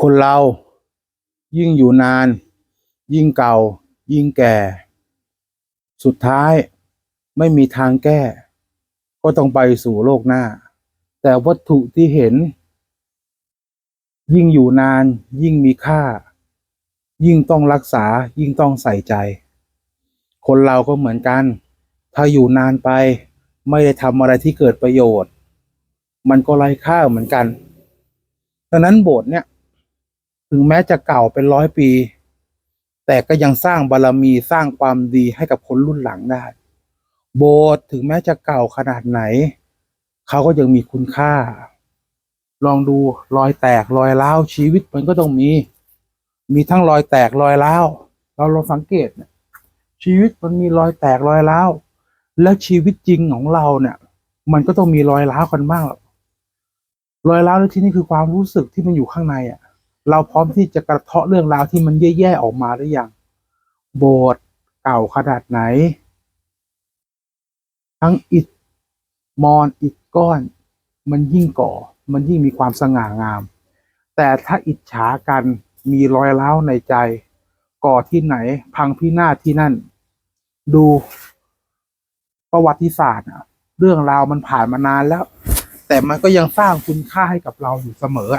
คนเรายิ่งอยู่นาน ยิ่งเก่า ยิ่งแก่ สุดท้ายไม่มีทางแก้ ก็ต้องไปสู่โลกหน้า แต่วัตถุที่เห็น ยิ่งอยู่นาน ยิ่งมีค่า ยิ่งต้องรักษายิ่งต้องใส่ใจ คนเราก็เหมือนกัน ถ้าอยู่นานไป ไม่ได้ทำอะไรที่เกิดประโยชน์ มันก็ไร้ค่าเหมือนกันดังนั้นโบสถ์เนี่ย ถึงแม้จะเก่าเป็นร้อยปี แต่ก็ยังสร้างบารรมีสร้างความดีให้กับคนรุ่นหลังได้ โบสถ์ถึงแม้จะเก่าขนาดไหน เขาก็ยังมีคุณค่า ลองดูรอยแตกรอยร้าวชีวิตมันก็ต้องมี มีทั้งรอยแตกรอยร้าวเราลองสังเกตเนี่ยชีวิตมันมีรอยแตกรอยร้าวแล้วชีวิตจริงของเราเนี่ย มันก็ต้องมีรอยร้าวกันบ้างหรอกรอยร้าวในที่นี่คือความรู้สึกที่มันอยู่ข้างในอะ เราพร้อมที่จะกระเทาะเรื่องราวที่มันแย่ๆออกมาหรือยัง โบสถ์เก่าขนาดไหน ทั้งอิฐมอนอิฐก้อน มันยิ่งก่อ มันยิ่งมีความสง่างาม แต่ถ้าอิจฉากันมีรอยร้าวในใจ ก่อที่ไหน พังพินาศที่นั่น ดูประวัติศาสตร์เรื่องราวมันผ่านมานานแล้ว แต่มันก็ยังสร้างคุณค่าให้กับเราอยู่เสมอ